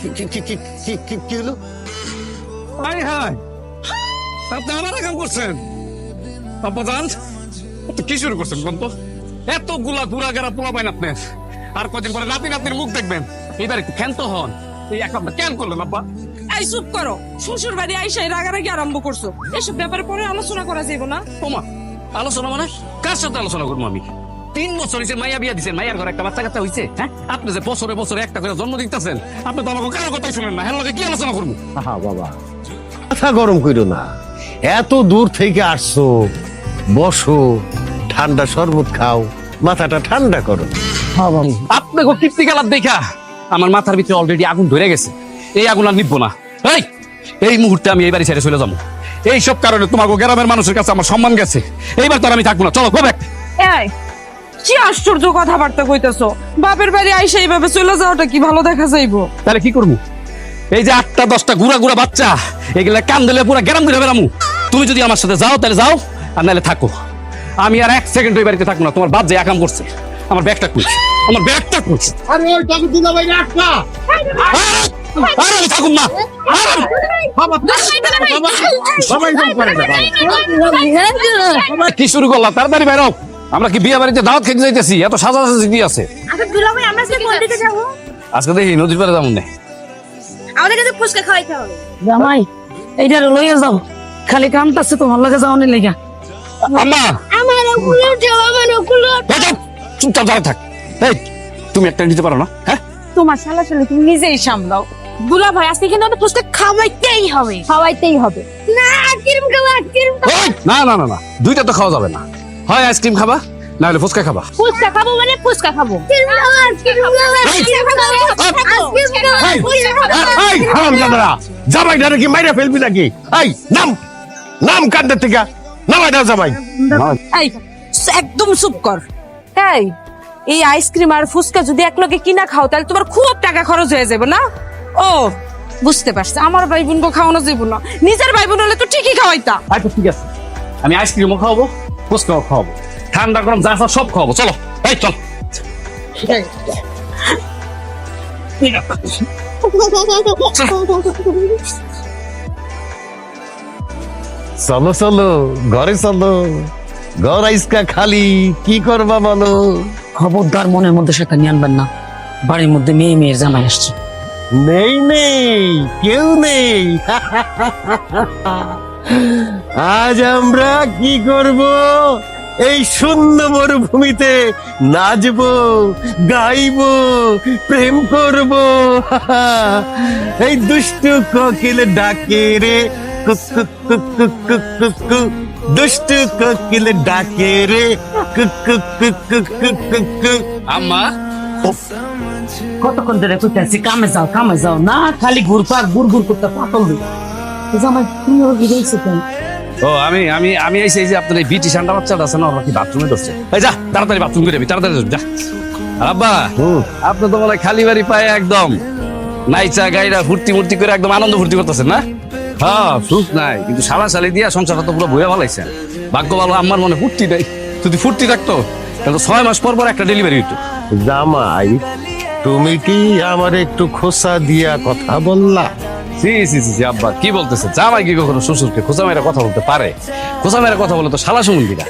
কি কি কি কি কি কি হলো? হাই হাই আপনি আমার কাম করছেন। আপা কি শুরু করছেন বলতো? এতগুলা গুড়া গেরা পোলা পাইন আপনি। আর কদিন পরে নাতি নাতির মুখ দেখবেন। এইবার একটু ক্ষান্ত হন। এই এক কেন করলেন আব্বা? এই চুপ করো। শ্বশুর বাড়ি আইসাই রাগারাগি আরম্ভ করছ। এসব ব্যাপারে পরে আলোচনা করা যাইব না। ওমা আলোচনা মানে? কার সাথে আলোচনা করব আমি? তিন বছর হয়েছে মাইয়া বিয়া দিচ্ছেন মাইয়ার ঘরে একটা বাচ্চা কাচ্চা হয়েছে হ্যাঁ? আপনি যে বছরে বছরে একটা করে জন্ম দিতেছেন আপনি তো আমাকে কারও কথাই শুনেন না। হ্যাঁ কি আলোচনা করব? আহা বাবা। মাথা গরম কইরো না। এত দূর থেকে আসছো বসো ঠান্ডা শরবত খাও মাথাটা ঠান্ডা করো। আপনাকে কীর্তি খেলার দেখা আমার মাথার ভিতরে অলরেডি আগুন ধরে গেছে। এই আগুন আর নিবো না। এই এই মুহূর্তে আমি এই বাড়ি ছেড়ে চলে যাব। এই সব কারণে তোমার গ্রামের মানুষের কাছে আমার সম্মান গেছে। এইবার তো আমি থাকব না। চলো গো ব্যাক কি আশ্চর্য কথাবার্তা কইতেছো বাপের বাড়ি আইসা এইভাবে চলে যাওয়াটা কি ভালো দেখা যাইবো তাহলে কি করব এই যে আটটা দশটা গুড়া গুড়া বাচ্চা এগুলা কান দিলে পুরো গ্রাম দিলে বেরামু তুমি যদি আমার সাথে যাও তাহলে যাও আর নাহলে থাকো আমি আর এক সেকেন্ড ওই বাড়িতে থাকব না তোমার বাপ যে একাম করছে আমার ব্যাগটা খুঁজছে আমার ব্যাগটা খুঁজছে আরে ওই টাকা দিলা ভাই রাখ না আমি থাকুন না আর আমি- বাবা বাবা এরকম করে না বাবা কি শুরু করলাম তাড়াতাড়ি বেরো আমরা কি বিয়ে বাড়িতে দাওয়াত খেতে যাইতেছি? এত সাজা সাজি কি আছে? আচ্ছা আমরা আজকে কোন দিকে যাব? আজকে দেখি নদীর পাড়ে যাব না। আমাদের কাছে ফুচকা খাওয়াইতে হবে। জামাই এইটা লইয়া যাও। খালি কামটাছে তোমার লাগে যাও নি লেগা। আম্মা! আমার ওগুলো দেওয়া আমার ওগুলো চুপচাপ দাঁড়িয়ে থাক। এই তুমি একটা নিতে পারো না হ্যাঁ? তোমার শালা শালি তুমি নিজেই সামলাও। দুলা ভাই আজকে কিন্তু আমাদের ফুচকা খাওয়াইতেই হবে। খাওয়াইতেই হবে। না না না না দুইটা তো খাওয়া যাবে না। হয় আইসক্রিম খাবা না হলে ফুচকা খাবা। ফুচকা খাব মানে ফুচকা খাব। জামাই ডারে কি মাইরা ফেলবি নাকি? এই নাম নাম কান্দের থেকে নামাই দাও জামাই। এই একদম চুপ কর। এই এই আইসক্রিম আর ফুচকা যদি এক লগে কিনা খাও তাহলে তোমার খুব টাকা খরচ হয়ে যাবে না? ও বুঝতে পারছি। আমার ভাই বোনকে খাওয়ানো যাইব না। নিজের ভাই বোন হলে তো ঠিকই খাওয়াইতা। আচ্ছা ঠিক আছে। আমি আইসক্রিমও খাওয়াবো। ফুচকাও খাওয়াবো। ঠান্ডা গরম যা সব খাওয়াবো। চলো এই চল। চলো চলো ঘরে চলো। ঘর আইসকা খালি কি করবা বলো? খবরদার মনের মধ্যে সেটা নিয়ে আনবেন না। বাড়ির মধ্যে মেয়ে মেয়ের জামাই আসছে। নেই নেই কেউ নেই। আজ আমরা কি করব এই সুন্দর মরুভূমিতে নাচবো গাইবো প্রেম করব এই দুষ্টু কোকিল ডাকে রে কুক কুক। দুষ্টু কোকিল ডাকে রে কুক কুক কুক। আম্মা কতক্ষণ ধরে কইতেছি কামে যাও কামে যাও না খালি ঘুরপাক গুড় গুড় করতে পাতল দিই জামাই তুমি ওর গিয়েছো ও আমি আমি আমি এসে এই যে আপনার এই বিটি ঠান্ডা বাচ্চাটা আছে না ওরা কি বাথরুমে ধরছে। এই যা তাড়াতাড়ি বাথরুম করে যাবি তাড়াতাড়ি যা। আর আব্বা আপনি তো মনে খালি বাড়ি পায়ে একদম নাইচা গাইরা ফুর্তি মুর্তি করে একদম আনন্দ ফুর্তি করতেছেন না? হ্যাঁ সুখ নাই কিন্তু সালা সালি দিয়া সংসারটা তো পুরো বইয়া ভালাইছেন ভাগ্য ভালো আমার মনে ফুর্তি নাই। যদি ফুর্তি থাকতো তাহলে ছয় মাস পর পর একটা ডেলিভারি হইতো। জামাই তুমি কি আমার একটু খোসা দিয়া কথা বললা? সি সি সি সি আব্বা কি বলতেছে? জামাই কি কখনো শ্বশুরকে? খোঁচা মেরে কথা বলতে পারে। খোঁচা মেরে কথা বলে তো শালা সুমন্দিরা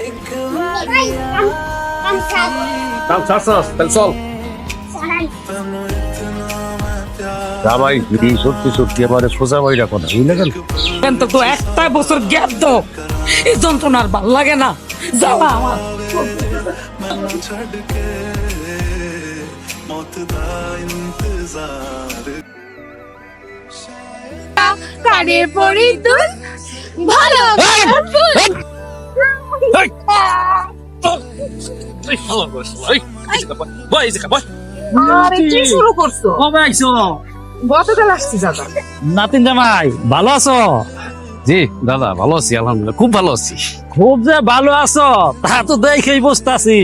চল। জামাই যদি সত্যি সত্যি আমার খোসা মাইরা কথা বুঝলে তো তো একটা বছর গ্যাপ দাও। এই যন্ত্রণার ভালো লাগে না। আমার। কানে পড়ি দুল ভালো আরে কি শুরু করছ? কবে আইছো? গতকাল আসছি দাদা। নাতিন জামাই ভালো আছো? জি দাদা ভালো আছি আলহামদুলিল্লাহ খুব ভালো আছি। খুব যে ভালো আছো তা তো দেখেই বুঝতাছি।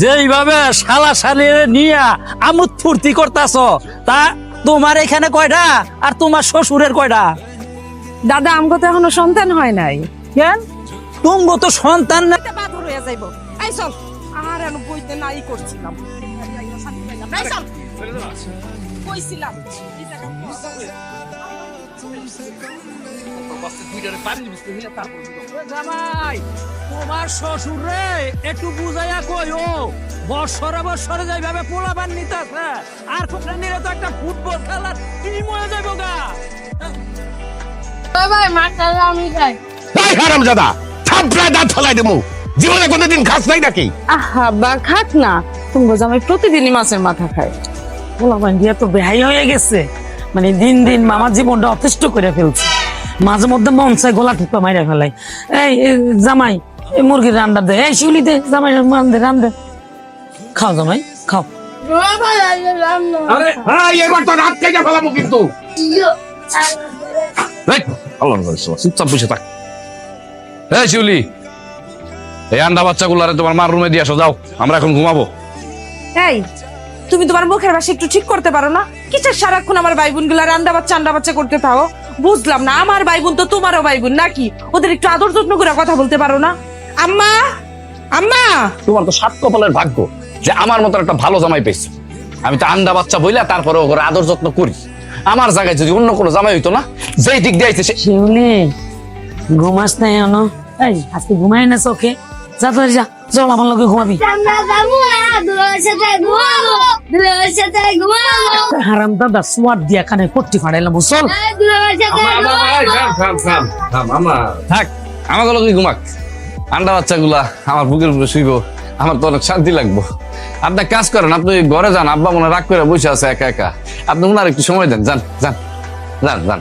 যেইভাবে শালা শালিয়ে নিয়া আমুদ ফুর্তি করতাছ তা তোমার এখানে কয়টা আর তোমার শ্বশুরের কয়টা দাদা আমগো তো এখনও সন্তান হয় নাই। কেন? তুমগো তো সন্তান না। বাধর হয়ে যাইব। এই চল। আর আমি বইতে নাই করছিলাম। কইছিলাম। জামাই তোমার শ্বশুর রে একটু বুঝাইয়া কই ও বৎসরে বৎসরে যাইভাবে পোলাবান নিতাছে আর নিলে তো একটা ফুটবল খেলার টিম হয়ে যাইব গা। ভাই আমি খাই তাই হারাম দাদা থাপড়া দাঁত ফলাই দেবো। জীবনে কোনোদিন খাস নাই নাকি? আহা বা খাক না। তুমি বোঝো আমি প্রতিদিনই মাছের মাথা খাই পোলাবান দিয়ে তো বেহাই হয়ে গেছে। মানে দিন দিন মামার জীবনটা অতিষ্ঠ করে ফেলছে। মাঝে মধ্যে মন চাই গোলা টিপা মাইরা ফেলাই এই জামাই এই মুরগির রান্না দে। এই শিউলি দে জামাই মান দে রান দে। খাও জামাই খাও। আরে ভাই এবার তো রাত কেটে ফেলাবো কিন্তু। এই, আল্লাহর ঘরে শোয়া, চুপচাপ বসে থাক। এই শিউলি এই আন্ডা বাচ্চাগুলারে তোমার মার রুমে দিয়ে আসো যাও আমরা এখন ঘুমাবো। এই তুমি তোমার মুখের ভাষা একটু ঠিক করতে পারো না? কিসের সারাক্ষণ আমার ভাই বোনগুলা রান্না বাচ্চা আন্ডা বাচ্চা করতে থাও বুঝলাম না আমার ভাই বোন তো তোমারও ভাই বোন নাকি? ওদের একটু আদর যত্ন করে কথা বলতে পারো না? আম্মা আম্মা! তোমার তো সাত কপালের ভাগ্য যে আমার মতো একটা ভালো জামাই পেয়েছি। আমি তো আন্ডা বাচ্চা বইলা তারপরে ওকে আদর যত্ন করি। আমার জায়গায় যদি অন্য কোনো জামাই হইতো না যেই দিক দিয়ে আইছে সে শিউলি ঘুমাস নাই এনো এই আজকে ঘুমাই না চোখে। যা যা। চল আমার লোকে ঘুমাবি। ঘুমাবো হারাম দাদা সোয়াদ দিয়া পট্টি ফাড়াইলাম চল ঘুমাবো। থাক আমার লোকে ঘুমাক। আন্ডা বাচ্চাগুলা আমার বুকের উপরে শুইব আমার তো অনেক শান্তি লাগবো। আপনি কাজ করেন আপনি ঘরে যান আব্বা মনে রাগ করে বসে আছে একা একা। আপনি ওনার একটু সময় দেন যান যান যান যান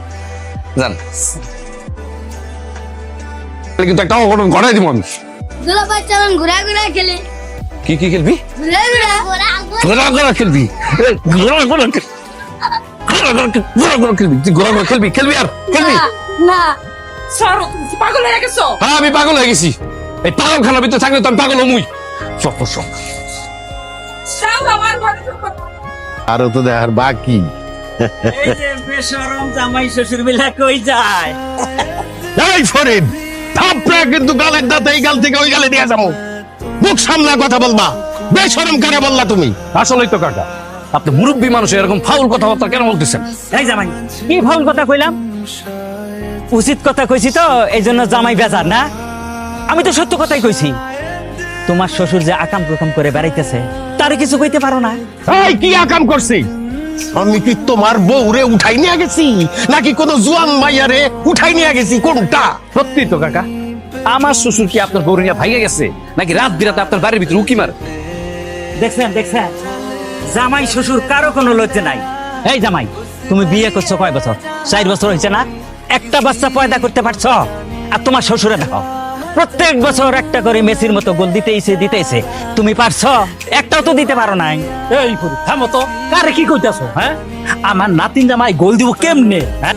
যান। কিন্তু একটা অঘটন ঘটাই দিব আমি। দুলা চলুন ঘুরা ঘুরা খেলি। কি কি খেলবি? ঘুরা ঘুরা ঘুরা ঘোরা ঘোরা খেলবি? এ, ঘোরা ঘোরা খেল- ঘোরা ঘোরা খেল- ঘোরা ঘোরা খেলবি? তুই ঘোরা ঘোরা খেলবি? খেলবি আর? খেলবি? না সরো পাগল হয়ে গেছো? হ্যাঁ আমি পাগল হয়ে গেছি। এই পাগল খানার ভিতরে থাকলে তো আমি পাগল হমুই সব। আরও তো দেখার বাকি। এই যে বেশরম জামাই শ্বশুর মিলা কই যায়? এই ফরিদ! থাপড়া কিন্তু গালের দাঁত এই গাল থেকে ওই গালে দিয়ে যাব। মুখ সামলা কথা বলবা। বেশরম কারে বললা তুমি? আসলেই তো কাকা আপনি মুরব্বী মানুষ এরকম ফাউল কথাবার্তা কেন বলতেছেন? এই জামাই কি ভুল কথা কইলাম? উচিত কথা কইছি তো এই জন্য জামাই বেজার না? আমি তো সত্য কথাই কইছি। তোমার শ্বশুর যে আকাম প্রকাম করে বেড়াইতেছে তারে কিছু কইতে পারো না? এই কি আকাম করছি? আমি কি তোমার বউরে উঠাই নিয়ে গেছি। নাকি কোন জুয়ান মাইয়ারে উঠাই নিয়ে গেছি কোনটা? সত্যি তো কাকা। আমার শ্বশুর কি আপনার গৌরিয়া ভাইগে গেছে? নাকি রাত বিরাতে আপনার বাড়ির ভিতরে উকি মার? দেখছেন দেখছেন? জামাই শ্বশুর কারও কোনো লজ্জা নাই। এই জামাই তুমি বিয়ে করছ কয় বছর? চার বছর হয়েছে না? একটা বাচ্চা পয়দা করতে পারছ? আর তোমার শ্বশুরে দেখো। প্রত্যেক বছর একটা করে মেসির মতো গোল দিতেইছে দিতেইছে। তুমি পারছ? একটাও তো দিতে পারো নাই। এই থামো তো। কারে কি কইতাছো হ্যাঁ? আমার নাতিন জামাই গোল দিব কেমনে হ্যাঁ?